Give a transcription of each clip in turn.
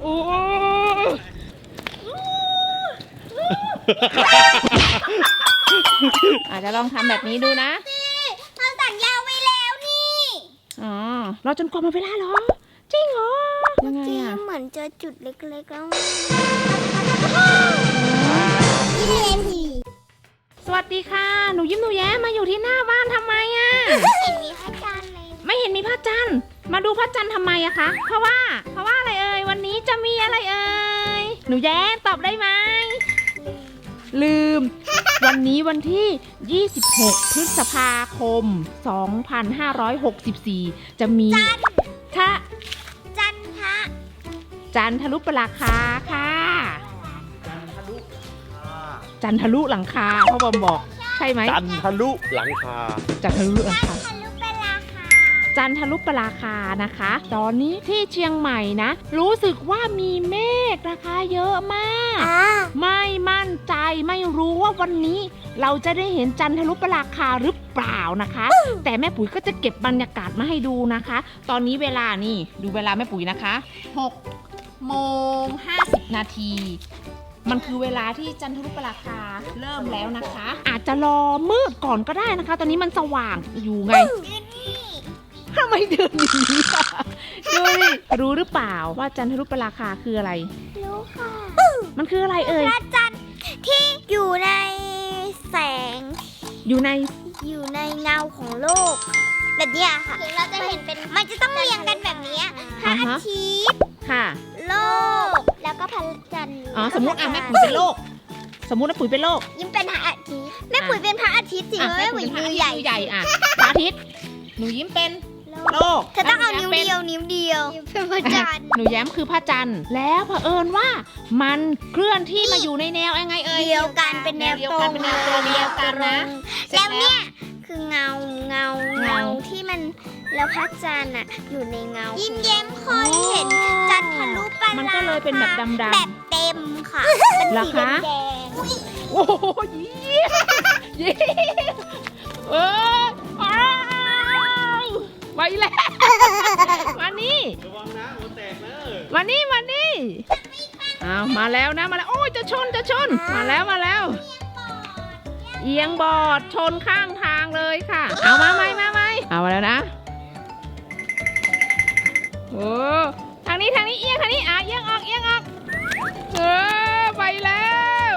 โอ้อาจจะลองทำแบบนี้ดูนะ เราสัญญาไว้แล้วนี่อ๋อ รอจนกว่าหมันเวลาเหรอ จริงเหรอ ยังไงจริงอะ เหมือนเจอจุดเล็กๆแล้วนี่เรียนทีสวัสดีค่ะ หนูยิ้มหนูแย้มมาอยู่ที่หน้าบ้านทำไมอะ เห็นมีพระจันทร์เลย ไม่เห็นมีพระจันทร์ มาดูพระจันทร์ทำไมอะคะ เพราะว่า เพราะว่าอะไรเอ่ย วันนี้จะมีอะไรเอ่ย หนูแย้มตอบได้ไหม ลืม วันนี้วันที่ 26 พฤษภาคม 2564 จะมีทะจันทะจันทรุปราคาค่ะ จันทรุหลังคาพ่อบอมบอก ใช่ไหม จันทะลุหลังคา จันทรุหลังจันคา จันทรุปราคานะคะ ตอนนี้ที่เชียงใหม่นะ รู้สึกว่ามีเมฆนะคะเยอะมากอ่าไม่มั่นใจไม่รู้ว่าวันนี้เราจะได้เห็นจันทรุปราคาหรือเปล่านะคะ แต่แม่ปุ๋ยก็จะเก็บบรรยากาศมาให้ดูนะคะ ตอนนี้เวลานี่ดูเวลาแม่ปุ๋ยนะคะ6โมง50 นาทีมันคือเวลาที่จันทรุปราคาเริ่มแล้วนะคะ อาจจะรอมืดก่อนก็ได้นะคะ ตอนนี้มันสว่างอยู่ไง ทำไมเดินอย่างนี้ล่ะดูดิรู้หรือเปล่าว่าจันทรุปราคาคืออะไร รู้ค่ะมันคืออะไรเอ่ยพระจันทร์ที่อยู่ในแสงอยู่ใน อยู่ในเงาของโลกแบบเนี้ยค่ะถึงเราจะเห็นเป็นมันจะต้องเรียงกันแบบเนี้ยพระอ่าอาฮะ ทิตย์ค่ะ โลก แล้วก็พระจันทร์อ๋อ สมมติอะล้วแม่ก็พปุ๋ระยเป็นโรค สมมติแม่ปุ๋ยเป็นโรค ยิ้มเป็นพระอาทิตย์แม่ปุ๋ยเป็นพระอาทิตย์สิอะเพราะแม่แม่ปุ๋ปุ๋ยยเป็นพระมือาอทิใหตญ่ย์มือใหญ่อะพระอาทิตย์หนูยิ้มเป็น โรคเธอต้องเอาแล้นิ้วหแย้มเดียวนิ้วเดียวเป็นพระจันทร์หนูแย้มคือพระจันทร์แล้วเผอิญว่ามันเคลื่อนที่มาอยู่ในแนวยังไงเอ่ยเดียวกันเป็นแนวเดียวตรกันงเป็นแนวตรงเดียวกันนะเสร็แล้จวเนี่ยคือเงาเงาเงาเงาที่มันแล้วพระจันทร์อะอยู่ในเงา ยิ้มแย้มคอยเห็นจันทะลุปรามันก็เลยเป็นแบบดำๆแบบเต็มค่ะเป็นเหรอสีคะแดงโอ้โหเยี่ยมเยี่ยมเอออ้าว ไปแล้ว มานี่ ระวังนะหัวแตกนะมานี่มานี่อ้าวมาแล้วนะมาแล้ว โอ้ยจะชนจะชน มาแล้วมาแล้ว เอียงบอดชนข้างทางเลยค่ะ เอามาไหมมาไหมเอามาแล้วนะโอ้ทางนี้ทางนี้เอียงทางนี้อะเอียงออกเอียงออกเออไปแล้ว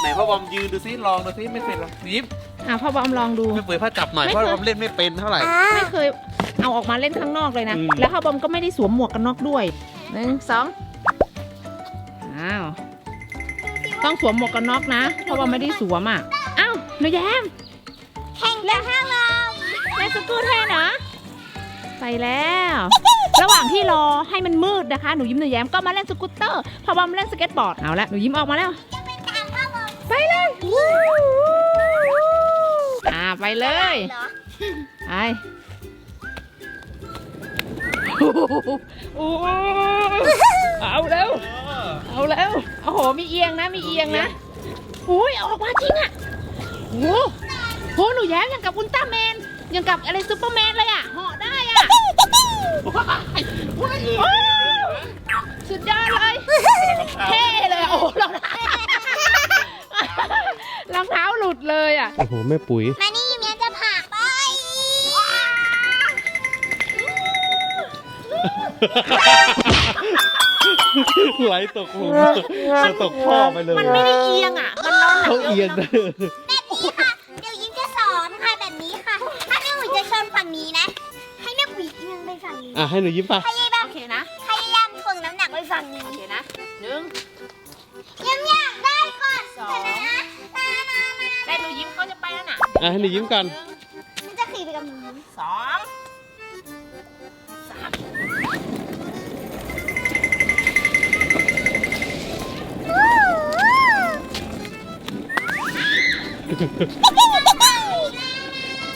ไหนพ่อบอมยืนดูซิลองดูซิไม่เป็นหรอยิ้ม อะพ่อบอมลองดูไม่เปิดผ้าจับหน่อยไม่เพเคยราะบอมเล่นไม่เป็นเท่าไหร่อ่าไม่เคยเอาออกมาเล่นข้างนอกเลยนะ อืม แล้วพ่อบอมก็ไม่ได้สวมหมวกกันน็อกด้วยหนึ่งสองอ้าวต้องสวมหมวกกันน็อกนะเพราะว่าไม่ได้สวมอะอ้าวหนูแย้มแข่งกันข้างเราเล่นสกูตเทนเหรอไปแล้ว ระหว่างที่รอให้มันมืดนะคะหนูยิ้มหนูแย้มก็มาเล่นสกูตเตอร์พ่อบอมเล่นสเก็ตบอร์ดเอาละหนูยิ้มออกมาแล้วไปเลยวู้ อ่าไปเลยเหรอไปโอ้โหโอ้โหเอาแล้วเอาแล้วโอ้โหมีเอียงนะมีเอียงนะอุ้ยออกมาจริงอะโอ้โหโหหนูแย้มอย่างกับอุลตร้าแมนอย่างกับอะไรซูเปอร์แมนเลยอะเหาะได้อะโอ้สุดยอดเลยเท่เลยอะโอ้โหรองเท้า รองเท้าหลุดเลยอะโอ้โหแม่ปุ๋ย มานี่ยิ้มแย้มจะผ่าไปไหลตกหลุมจะตกท่อไปเลยมันไม่ได้เอียงอะมันนอนหลัเขาบเอียงนะแบบนี้ค่ะ เดี๋ยวยิ้มจะสอนค่ะแบบนี้ค่ะ ถ้าแม่ปุ๋ยจะชนฝั่งนี้นะ ให้แม่ปุ๋ยเอียงไปฝั่งนี้ อะให้หนูยิ้มไปพยาย อะให้หนูยิ้มกันมันจะขี่ไปกับหนูสองสาม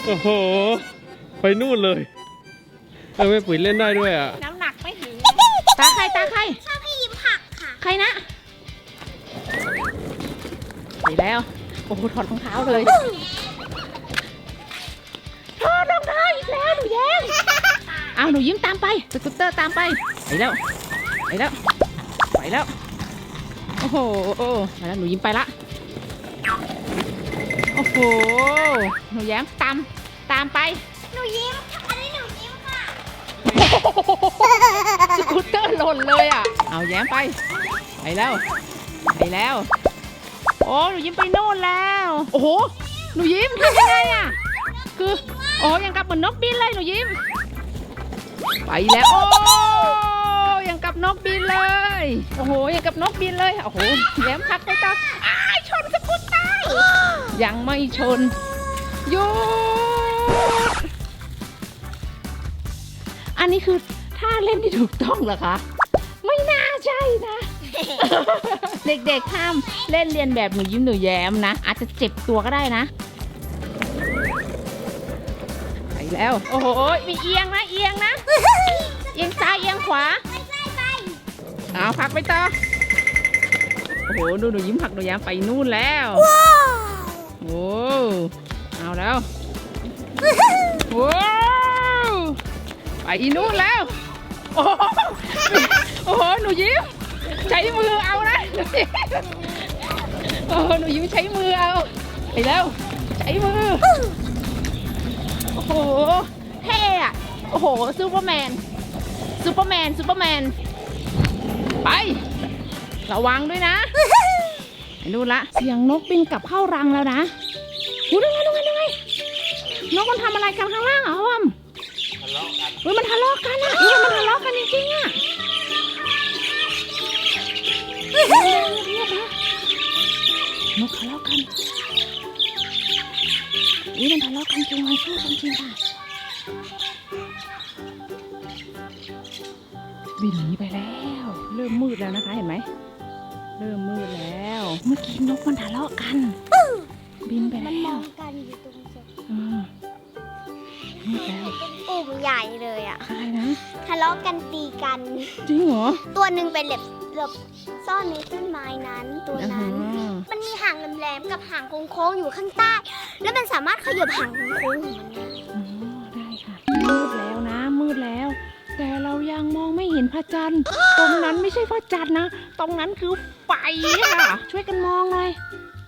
โอ้โห ไปนู่นเลยเออแม่ปุ๋ยเล่นได้ด้วยอะ น้ำหนักไม่ถึง ตาใครตาใคร ชอบให้ยิ้มผักค่ะ ใครนะไปแล้ว โอ้โหถอดรองเท้าเลย เท้าอีกแล้วหนูแย้มเอาหนูยิ้มตามไปสกูตเตอร์ตามไปไปแล้วไปแล้วไปแล้วโอ้โหโอ้ไปแล้วหนูยิ้มไปละโอ้โหหนูแย้มตามตามไปหนูยิ้มอันนี้หนูยิ้มค่ะสกูตเตอร์หล่นเลยอะเอาแย้มไปไปแล้วไปแล้วโอ้หนูยิ้มไปโน่นแล้ว โอ้โหหนูยิ้มทำยังไงอะคือโอ้ยังกับเหมือนนกบินเลยหนูยิ้ม ไปแล้ว โอ้ยังกับนกบินเลย โอ้โหยังกับนกบินเลยโอ้โหแย้มพักไปตาอ้าชนสกูตเตอร์ยังไม่ชนหยุดอันนี้คือท่าเล่นที่ถูกต้องเหรอคะ ไม่น่าใช่นะ เด็กๆห้ามเล่นเรียนแบบหนูยิ้มหนูแย้มนะ อาจจะเจ็บตัวก็ได้นะไปแล้ว โอ้โห มีเอียงนะ เอียงนะ เอียงซ้ายเอียงขวาไม่ใช่ไปเอาพักไปต่อโอ้โหดูหนูยิ้มผักหนูแย้มไปนู่นแล้วว้าวโอ้เอาแล้วว้าวไปอีนู่นแล้วโอ้โหโอ้โหหนูยิ้มใช้มือเอานะโอ้โหหนูยิ้มใช้มือเอาไปแล้วใช้มือโอ้โหเท่อะโอ้โหซูเปอร์แมน ซูเปอร์แมนซูเปอร์แมน ไประวังด้วยนะไอ้นู่นละ เสียงนกบินกลับเข้ารังแล้วนะหูยังไงยังไงยังไงนกมันทำอะไรกันข้างล่างเหรอวมเฮ้ยมันทะเลาะกันอะเฮ้ยมันทะเลาะกันจริงๆอะเงียบๆเงียบๆนะนกทะเลาะกันอุ้ยมันทะเลาะกันจริงมันสู้กันจริงค่ะ บินหนีไปแล้ว เริ่มมืดแล้วนะคะเห็นไหม เริ่มมืดแล้ว เมื่อกี้นกมันทะเลาะกัน บินไปมันมแล้อวงกันอยู่ตรงนี้อืมมืดแล้วเป็นปุ่มใหญ่เลยอะอะไรนะ ทะเลาะกันตีกัน จริงเหรอตัวหนึ่งเป็นหลบหลบซ่อนในต้นไม้นั้นตัวอ่านั้น มันมีหางแหลมๆกับหางโค้งๆอยู่ข้างใต้ แล้วมันสามารถขยับหางโค้งๆของมันได้อ๋อได้ค่ะ มืดแล้วนะ มืดแล้วแต่เรา ยังมองไม่เห็นพระจันทร์ ตรงนั้นไม่ใช่พระจันทร์นะ ตรงนั้นคือไฟค่ะ ช่วยกันมองหน่อย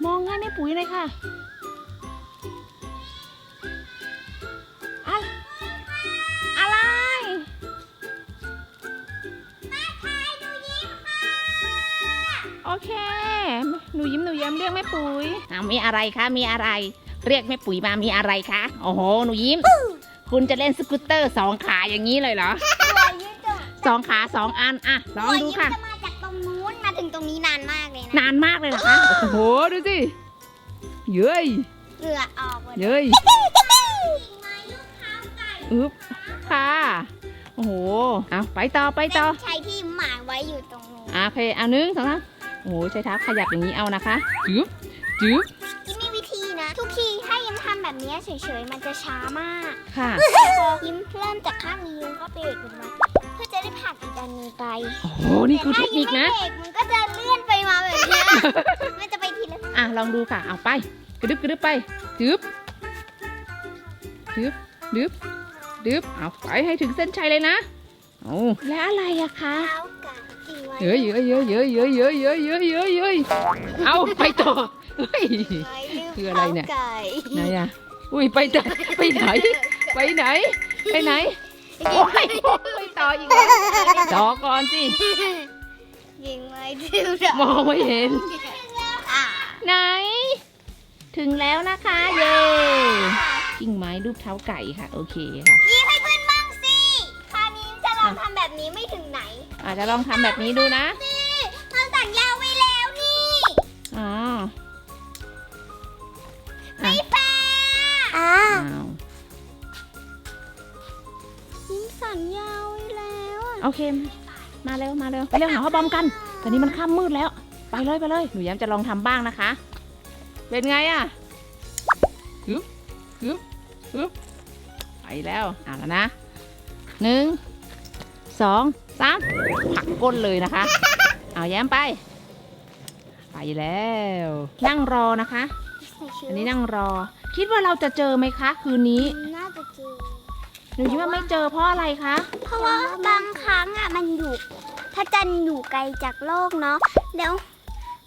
มองให้แม่ปุ๋ยหน่อยค่ะอะอะไรโอเค หนูยิ้มหนูแย้มเรียกแม่ปุ๋ยอามีอะไรคะ มีอะไร เรียกแม่ปุ๋ยมามีอะไรคะ โอ้โห หนูยิ้ม คุณจะเล่นสกูตเตอร์สองขาอย่างนี้เลยเหรอ สองขาสองอันอะลองดูค่ะจะมาจากตรงนู้นมาถึงตรงนี้นานมากเลยนะนานมากเลยเหรอคะโอ้โหดูสิเย้ยเหงื่อออกหมดเลยเย้ยไม้ลูกเท้าไก่อึ๊บค่ะโอ้โหเอาไปต่อไปต่อเป็นชัยที่หมายไว้อยู่ตรงนู้นอะโอเคเอาหนึ่งสองสามโอ้โหใช้เท้าขยับอย่างนี้เอานะคะจึ๊บจึ๊บยิ้มมีวิธีนะ ทุกทีถ้ายิ้มทำแบบนี้เฉยๆมันจะช้ามากค่ะแต่พอยิ้มเริ่มจากข้างนี้ยิ้มก็เบรกมันไว้เพื่อ จะได้ผ่านอีกอันนี้ไปโอ้โหนี่คือเทคนิคนะ แต่ถ้ายิ้มไม่เบรกมันก็จะเลื่อนไปมาแบบเนี้ยมันจะไปทีละอะลองดูค่ะเอาไปกระดึบกระดึบไปจึ๊บจึ๊บดึบดึบเอาไปให้ถึงเส้นชัยเลยนะเอาแล้วอะไรอะคะเท้าไก่จริงไว้เยอะเยอะเยอะเยอะเยอะเยอะเยอะเยอะเยอะเยอะเอาไปต่อเฮ้ยไว้ลืมคืออะไรเนี่ยท้าไก่ไหนอะอุ้ยไปต่อไปไหน ไปไหน ไปไหน โอ้ยไปต่ออีกแล้วต่อก่อนสิยิงไว้ที่เรามองไม่เห็น อะไหน ถึงแล้วนะคะ เย้กิ่งไม้รูปเท้าไก่ค่ะ โอเคค่ะ ยิ้มให้เพื่อนบ้างสิคราวนี้จะลองทำแบบนี้ไม่ถึงไหนอาจจะลองทำแบบนี้ดูนะ นี่เราสัญญาไว้แล้วนี่ อ๋อ อะโอเค มาเร็วมาเร็วไปเร็วหาข้าวบอมกัน ตอนนี้มันค่ำมืดแล้ว ไปเลยไปเลยหนูย้ำจะลองทำบ้างนะคะ เป็นไงอะฮึบฮึบฮึบไปแล้วอะแล้วนะหนึ่งสองสามผักก้นเลยนะคะ เอาแย้มไป ไปแล้ว นั่งรอนะคะ อันนี้นั่งรอ คิดว่าเราจะเจอไหมคะ คืนนี้ น่าจะเจอ หนูคิดว่าไม่เจอเพราะอะไรคะ เพราะว่าบางครั้งอะมันอยู่ถระจันทร์อยู่ไกลจากโลกเนาะแล้ว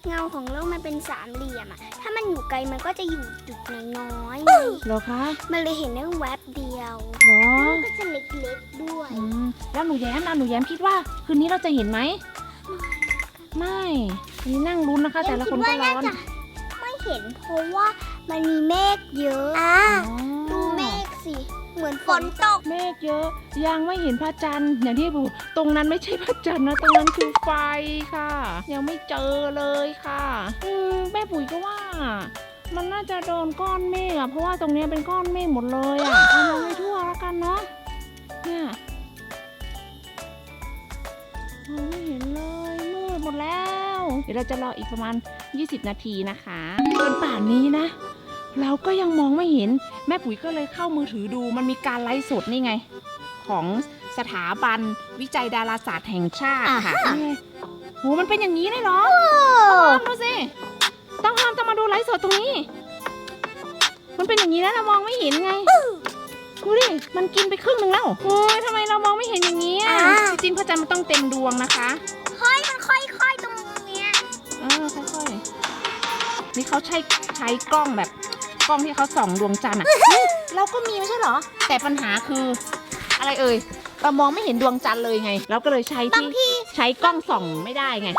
เงาของโลกมันเป็นสามเหลี่ยมอะถ้ามันอยู่ไกลมันก็จะอยู่จุดน้อยๆไงเหรอคะ มันเลยเห็นได้แวบเดียวเหรอมันก็จะเล็กๆด้วยอืมแล้วหนูแย้มนะหนูแย้มคิดว่า คืนนี้เราจะเห็นไหม ไม่อันนี้นั่งลุ้นนะคะ แต่ละคนก็ร้อนยังคิดว่าน่าจะไม่เห็นเพราะว่ามันมีเมฆเยอะอ่าอ๋อดูเมฆสิ เหมือนฝนตก เมฆเยอะ ยังไม่เห็นพระจันทร์อย่างที่บอกตรงนั้นไม่ใช่พระจันทร์นะ ตรงนั้นคือไฟค่ะ ยังไม่เจอเลยค่ะ อืมแม่ปุ๋ยก็ว่า มันน่าจะโดนก้อนเมฆอะเพราะว่าตรงเนี้ยเป็นก้อนเมฆหมดเลยอะเอามองให้ทั่วแล้วกันเนาะเนี่ยมองไม่เห็นเลยมืดหมดแล้ว เดี๋ยวเราจะรออีกประมาณ 20 นาทีนะคะจนป่านนี้นะ เราก็ยังมองไม่เห็นแม่ปุ๋ยก็เลยเข้ามือถือดู มันมีการไลฟ์สดนี่ไง ของสถาบันวิจัยดาราศาสตร์แห่งชาติค่ะนี่ไงโหมันเป็นอย่างนี้เลยเหรอต้องดูสิต้องห้ามต้องมาดูไลฟ์สดตรงนี้ มันเป็นอย่างนี้แล้วเรามองไม่เห็นไงดูดิ มันกินไปครึ่งหนึ่งแล้ว โอ้ยทำไมเรามองไม่เห็นอย่างนี้อะอ่าจริงๆพระจันทร์มันต้องเต็มดวงนะคะ ค่อยมันค่อยๆตรงเนี้ย เออค่อยๆ นี่เขาใช้ใช้กล้องแบบ กล้องที่เขาส่องดวงจันทร์อะ เราก็มีไม่ใช่เหรอ แต่ปัญหาคือ อะไรเอ่ยเรามองไม่เห็นดวงจันทร์เลยไง เราก็เลยใช้บางที่ทีใช้กล้องส่องไม่ได้ไง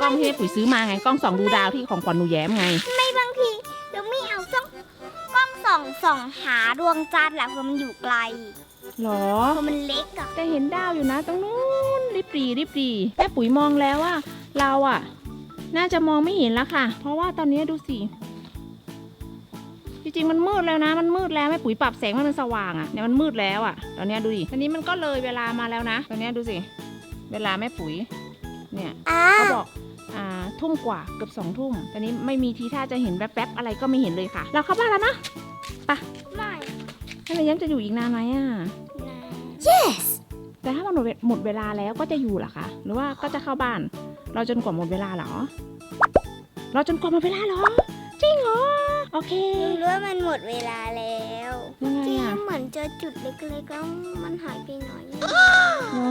กล้องที่แม่ปุ๋ยซื้อมาไง กล้องส่องดูดาวที่ของขวัญหนูแย้มไง ไม่บางทีเราไม่เอาจ้องกล้องส่องส่องหาดวงจันทร์แหละเพราะมันอยู่ไกลหรอเพราะมันเล็กอะแต่เห็นดาวอยู่นะ ตรงนู้นริบหรีริบหรีแม่ปุ๋ยมองแล้วว่าเราอะน่าจะมองไม่เห็นแล้วค่ะ เพราะว่าตอนนี้ดูสิ จริงๆมันมืดแล้วนะ มันมืดแล้วแม่ปุ๋ยปรับแสงให้มันสว่างอะเนี่ยมันมืดแล้วอะตอนเนี้ยดูดิตอนนี้มันก็เลยเวลามาแล้วนะตอนเนี้ยดูสิเวลาแม่ปุ๋ย เนี่ยอ่าเขาบอกอ่าทุ่มกว่าเกือบสองทุ่มตอนนี้ไม่มีทีท่าจะเห็นแป๊บๆอะไรก็ไม่เห็นเลยค่ะ เราเข้าบ้านแล้วนะไม่ถ้าเราย้ำจะอยู่อีกนานไหมอะนะ yes แต่ถ้ามันหมดเวหมดเวลาแล้วก็จะอยู่เหรอคะหรือว่าก็จะเข้าบ้านรอจนกว่าหมดเวลาเหรอรอจนกว่าหมดเวลาเหรอ จริงเหรอ โอเครู้ว่ามันหมดเวลาแล้วยังไงที่อะเหมือนเจอจุดเล็กๆแล้วมันหายไปหน่อยอ๋อ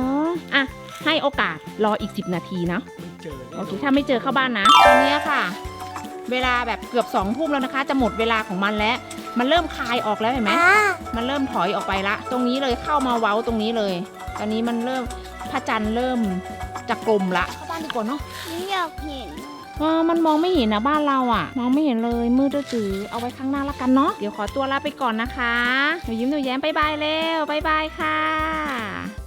อะให้โอกาสรออีก 10 นาทีนะไม่เจอแน่โอเคถ้าไม่เจอเข้าบ้านนะตอนนี้ค่ะ เวลาแบบเกือบสองทุ่มแล้วนะคะ จะหมดเวลาของมันแล้ว มันเริ่มคลายออกแล้วเห็นไหม อ่ามันเริ่มถอยออกไปละ ตรงนี้เลยเข้ามาเว้าตรงนี้เลย ตอนนี้มันเริ่มพระจันทร์เริ่มจะกลมละเข้าบ้านดีกว่าเนาะไม่อยากเห็น เออมันมองไม่เห็นนะบ้านเราอะมองไม่เห็นเลยมืดจืดๆเอาไว้ข้างหน้าละกันเนาะเดี๋ยวขอตัวลาไปก่อนนะคะหนูยิ้มหนูแย้มบายบายเร็วบายบายค่ะ